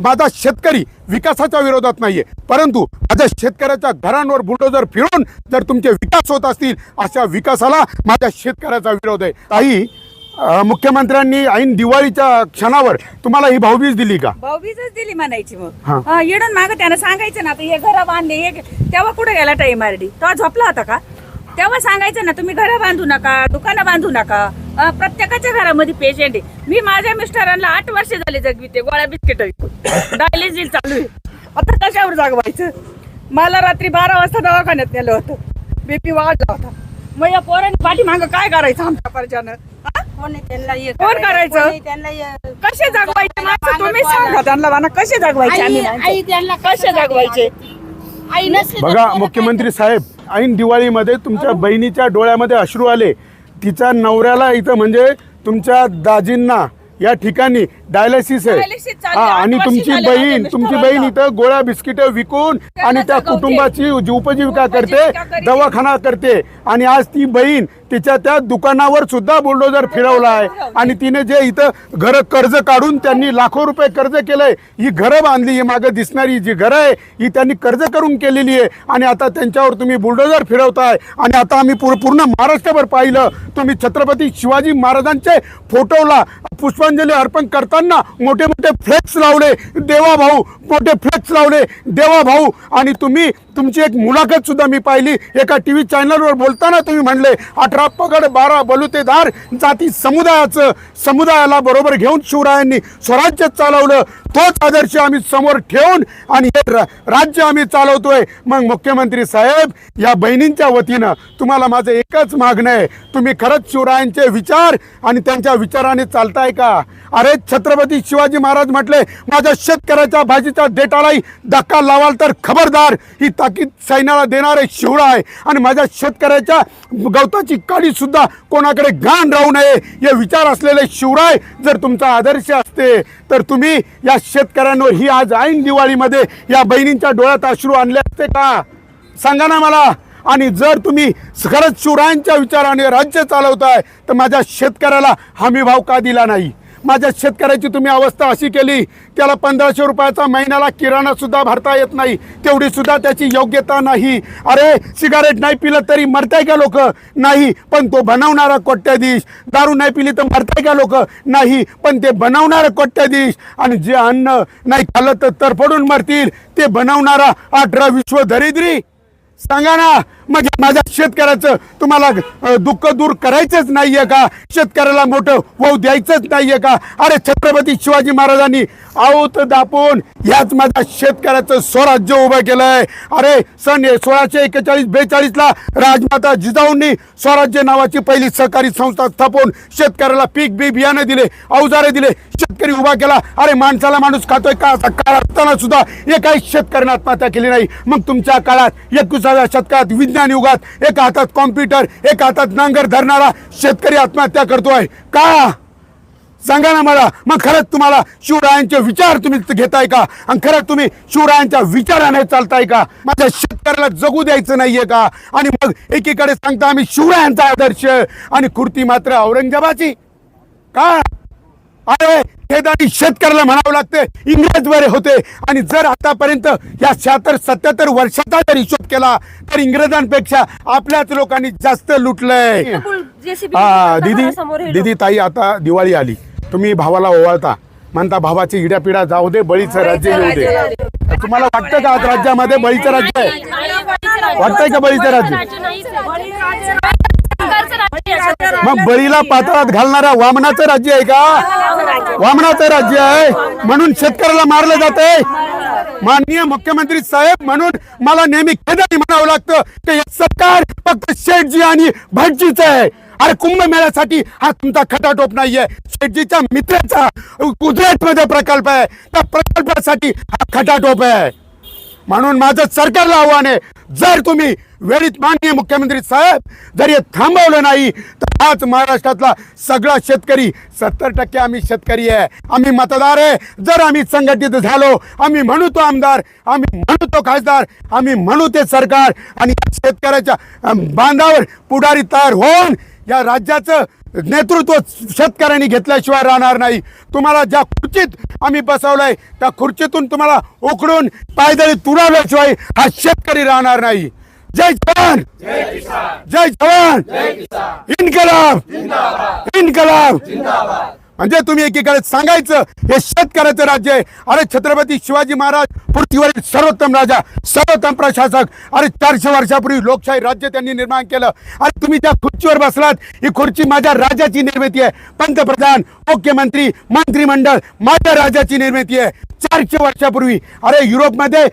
माझा शेतकरी विकासाच्या विरोधात नाहीये. परंतु माझ्या शेतकऱ्याच्या घरांवर बुलडोजर फिरून जर तुमचे विकास होत असतील अशा विकासाला माझ्या शेतकऱ्याचा विरोध आहे. ताई अं, मुख्यमंत्र्यांनी ऐन दिवाळीच्या क्षणावर तुम्हाला ही भाऊबीज दिली का? भाऊबीजच दिली म्हणायची हा. मग येडून माग त्यानं सांगायचं ना आता हे घर बांधले हे तेव्हा कुठे गेला टाइम आरडी तेव्हा झोपला होता का? तेव्हा सांगायचं ना तुम्ही घरं बांधू नका दुकानं बांधू नका. अं, प्रत्येकाच्या घरामध्ये पेशंट आहे. मी माझ्या मिस्टरांना आठ वर्ष झाले जगविते गोळ्या बिस्किट विकून. डायलिसिस चालू आहे. आता कशावर जागवायचं? मला रात्री बारा वाजता दवाखान्यात नेलं होतं. बीपी वाढला होता. मग या पोरांनी पाठीमागं काय करायचं आमच्या परच्यानं हा? कोणी त्यांना हे कोण करायचं? कोणी त्यांना हे- कसे जगवायचे? माणसं तुम्ही सांगा त्यांना म्हणा कसे जगवायचे आई- त्यांना कसे जगवायचे? आई नसली तर बघा मुख्यमंत्री साहेब ऐन दिवाळीमध्ये तुमच्या बहिणीच्या डोळ्यामध्ये अश्रू आले. तिच्या नवऱ्याला इथं म्हणजे तुमच्या दाजींना या ठिकाणी डायलिसिस आहे. हा, आणि तुमची बहीण तुमची. बहीण इथं गोळ्या बिस्किट विकून आणि त्या. कुटुंबाची जी उपजीविका करते. दवाखाना करते. आणि आज ती बहीण तिच्या त्या दुकानावर सुद्धा बुलडोजर फिरवला आहे. आणि तिने जे इथं घर कर्ज काढून त्यांनी लाखो रुपये कर्ज केलंय ही घरं बांधली ही मागे दिसणारी जी घरं आहे ही त्यांनी कर्ज करून केलेली आहे. आणि आता त्यांच्यावर तुम्ही बुलडोजर फिरवताय. आणि आता आम्ही पूर- पूर्ण महाराष्ट्रभर पाहिलं. तुम्ही छत्रपती शिवाजी महाराजांचे फोटोला पुष्पांजली अर्पण करताना मोठे मोठे फ्लेक्स लावले. देवा भाऊ मोठे फ्लेक्स लावले. देवा भाऊ आणि तुम्ही तुमची एक मुलाखत सुद्धा मी पाहिली. एका टी व्ही चॅनलवर बोलताना तुम्ही म्हणले अठरा पगड बारा बलुतेदार जाती समुदायाचं समुदायाला बरोबर घेऊन शिवरायांनी स्वराज्य चालवलं. तोच आदर्श आम्ही समोर ठेवून आणि हे राज्य आम्ही चालवतोय. मग मुख्यमंत्री साहेब या बहिणींच्या वतीनं तुम्हाला माझं एकच मागणं आहे. तुम्ही खरंच शिवरायांचे विचार आणि त्यांच्या विचाराने चालताय का? अरे छत्रपती शिवाजी महाराज म्हटले माझ्या शेतकऱ्याच्या भाजीच्या डेटालाही धक्का लावाल तर खबरदार. ही ताकीद सैन्याला देणारे शिवराय आणि माझ्या शेतकऱ्याच्या गवताची काडी सुद्धा कोणाकडे घाण राहू नये. हे विचार असलेले शिवराय जर तुमचा आदर्श असते तर तुम्ही या शेतकऱ्यांवर ही आज ऐन दिवाळीमध्ये या बहिणींच्या डोळ्यात अश्रू आणले असते का? सांगा ना मला. आणि जर तुम्ही खरंच शिवरायांच्या विचाराने राज्य चालवताय तर माझ्या शेतकऱ्याला हमी भाव का दिला नाही? माझ्या शेतकऱ्याची तुम्ही अवस्था अशी केली त्याला पंधराशे रुपयाचा महिन्याला किराणासुद्धा भरता येत नाही. तेवढी सुद्धा त्याची योग्यता नाही. अरे सिगारेट नाही पिलं तरी मरताय का लोक? नाही पण तो बनवणारा कोट्याधीश दारू नाही पिली तर मरताय का लोक? नाही पण ते बनवणारा कोट्याधीश आणि जे अन्न नाही खाल्लं तर तरफडून मरतील. ते बनवणारा अठरा विश्व दरिद्री. सांगा ना म्हणजे माझ्या शेतकऱ्याचं तुम्हाला दुःख दूर करायचंच नाहीये का? शेतकऱ्याला मोठं वाव द्यायचंच नाहीये का? अरे छत्रपती शिवाजी महाराजांनी आवत दापून याच माझ्या शेतकऱ्याचं स्वराज्य उभं केलंय. अरे सन सोळाशे एक्केचाळीस बेचाळीसला राजमाता जिजाऊंनी स्वराज्य नावाची पहिली सहकारी संस्था स्थापून शेतकऱ्याला पीक बी बियाणं दिले अवजारे दिले शेतकरी उभा केला. अरे माणसाला माणूस खातोय का? असा काळ असताना सुद्धा एकाही शेतकऱ्याने आत्महत्या केली नाही. मग तुमच्या काळात एकविसाव्या शतकात विज्ञान युगात एक हातात कॉम्प्युटर एक हातात नांगर धरणारा शेतकरी आत्महत्या करतोय. का? सांगा ना मला. मग खरंच तुम्हाला शिवरायांचे विचार तुम्ही घेताय का? आणि खरंच तुम्ही शिवरायांच्या विचाराने चालताय का? माझ्या शेतकऱ्याला जगू द्यायचं नाहीये का? आणि मग एकीकडे सांगता आम्ही शिवरायांचा आदर्श आणि कृती मात्र औरंगजेबाची. का? अरे खेदानी शेतकऱ्याला म्हणावं लागते. इंग्रज बरे होते. आणि जर आतापर्यंत या शहात्तर सत्याहत्तर वर्षाचा जर हिशोब केला तर इंग्रजांपेक्षा आपल्याच लोकांनी जास्त लुटलंय. हा दीदी दीदी ताई आता दिवाळी आली. तुम्ही भावाला ओवाळता. म्हणता भावाची इड्यापिडा जाऊ दे बळीचं राज्य येऊ दे. तुम्हाला वाटतं का आज राज्यामध्ये बळीचं राज्य आहे? वाटतंय का बळीचं राज्य? मग बळीला पात्रात घालणाऱ्या वामनाचं राज्य आहे का? वामनाचं राज्य आहे. म्हणून शेतकऱ्याला मारलं जात. आहे. माननीय मुख्यमंत्री साहेब म्हणून मला नेहमी खेदानी म्हणावं लागतं की हे सरकार फक्त शेठजी आणि भटजीच आहे. अरे कुंभमेळ्यासाठी हा तुमचा खटाटोप नाहीये. शेठजीच्या मित्राचा गुजरात मध्ये प्रकल्प आहे. त्या प्रकल्पासाठी हा खटाटोप आहे. म्हणून माझं सरकारला आव्हान आहे. जर तुम्ही वेळीत माननीय मुख्यमंत्री साहेब जर हे थांबवलं नाही तर आज महाराष्ट्रातला सगळा शेतकरी सत्तर टक्के आम्ही शेतकरी आहे. आम्ही मतदार आहे. जर आम्ही संघटित झालो आम्ही म्हणू तो आमदार आम्ही म्हणू तो खासदार आम्ही म्हणू ते सरकार आणि शेतकऱ्याच्या बांधावर पुढारी तयार होऊन या राज्याचं नेतृत्व शेतकऱ्यांनी घेतल्याशिवाय राहणार नाही. तुम्हाला ज्या खुर्चीत आम्ही बसवलंय त्या खुर्चीतून तुम्हाला उकडून पायदळी तुडवल्याशिवाय हा शेतकरी राहणार नाही. जय जवान! जय जवान! इन्कलाब! इन्कलाब! म्हणजे तुम्ही एकीकडे सांगायचं हे शेतकऱ्याचं राज्य आहे. अरे छत्रपती शिवाजी महाराज पृथ्वीवरील सर्वोत्तम राजा सर्वोत्तम प्रशासक. अरे चारशे वर्षापूर्वी लोकशाही राज्य त्यांनी निर्माण केलं. अरे तुम्ही त्या खुर्चीवर बसलात. ही खुर्ची माझ्या राजाची निर्मिती आहे. पंतप्रधान मुख्यमंत्री मंत्रिमंडळ माझ्या राजाची निर्मिती आहे. चारशे वर्षापूर्वी अरे युरोपमध्ये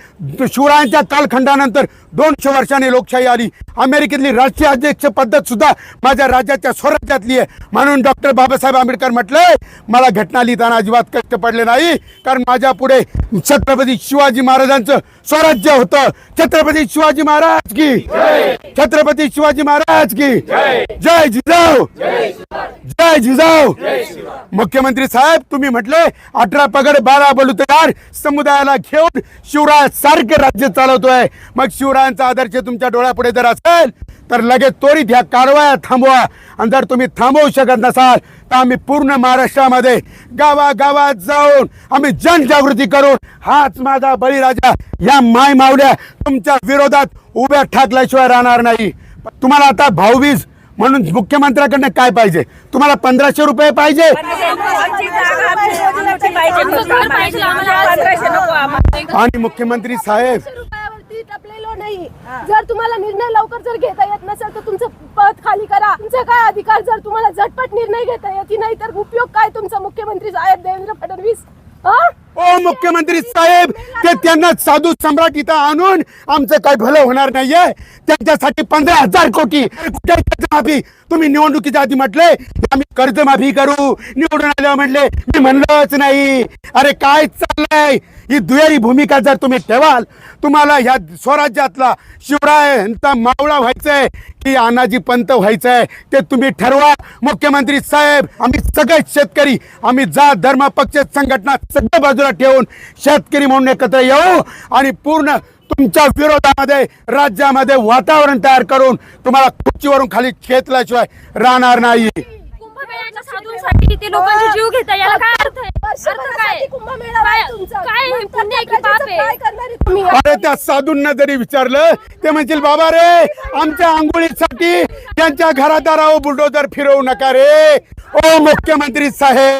शिवरायांच्या कालखंडानंतर दोनशे वर्षांनी लोकशाही आली. अमेरिकेतली राष्ट्रीय अध्यक्ष पद्धत सुद्धा माझ्या राज्याच्या स्वराज्यातली आहे. म्हणून डॉक्टर बाबासाहेब आंबेडकर म्हटलंय मला घटना लिहिताना अजिबात कष्ट पडले नाही कारण माझ्या पुढे छत्रपती शिवाजी महाराजांचं स्वराज्य होतं. छत्रपती शिवाजी महाराज की? छत्रपती शिवाजी महाराज की? जय जिजाऊ. जय जिजाऊ. मुख्यमंत्री साहेब तुम्ही म्हटले अठरा पगड बारा बलुतेदार समुदायाला घेऊन शिवराय सारखे राज्य चालवतोय. मग शिवरायांचा आदर्श तुमच्या डोळ्यापुढे जर असेल तर लगेच त्वरित ह्या कारवाया थांबवा. आणि जर तुम्ही थांबवू शकत नसाल तर आम्ही पूर्ण महाराष्ट्रामध्ये गावागावात जाऊन आम्ही जनजागृती करून हाच माझा बळीराजा या माय मावल्या तुमच्या विरोधात उभ्या ठाकल्याशिवाय राहणार नाही. तुम्हाला आता भाऊबीज म्हणून मुख्यमंत्र्याकडनं काय पाहिजे? तुम्हाला पंधराशे रुपये पाहिजे. आणि मुख्यमंत्री साहेब जर तुम्हाला निर्णय लवकर जर घेता येत नसेल तर तुमचं पद खाली करा. तुमचा काय अधिकार जर तुम्हाला झटपट निर्णय घेता येत नाही तर उपयोग काय तुमचा? मुख्यमंत्री साहेब देवेंद्र फडणवीस ओ मुख्यमंत्री साहेब ते त्यांना साधू सम्राट इथं आणून आमचं काय भलं होणार नाहीये? त्यांच्यासाठी पंधरा हजार कोटी. कर्जमाफी? तुम्ही निवडणुकीच्या आधी म्हटले आम्ही कर्जमाफी करू. निवडून आल्यावर म्हटले मी म्हणलंच नाही. अरे काय नाही. ही दुहेरी भूमिका जर तुम्ही ठेवाल तुम्हाला ह्या स्वराज्यातला शिवराय यांचा मावळा व्हायचंय की अनाजी पंत व्हायचंय ते तुम्ही ठरवा. मुख्यमंत्री साहेब आम्ही सगळे शेतकरी आम्ही जात धर्म पक्ष संघटना सगळ्या बाजूला ठेवून शेतकरी म्हणून एकत्र येऊ आणि पूर्ण तुमच्या विरोधामध्ये राज्यामध्ये वातावरण तयार करून तुम्हाला खुर्चीवरून खाली खेचल्याशिवाय राहणार नाही. लोकांचे जीव घेता याला काय अर्थ तुम्ही? अरे त्या साधूंना जरी विचारलं ते म्हणतील बाबा रे आमच्या आंघोळीसाठी त्यांच्या घरादारावर बुलडोजर फिरवू नका रे. ओ मुख्यमंत्री साहेब!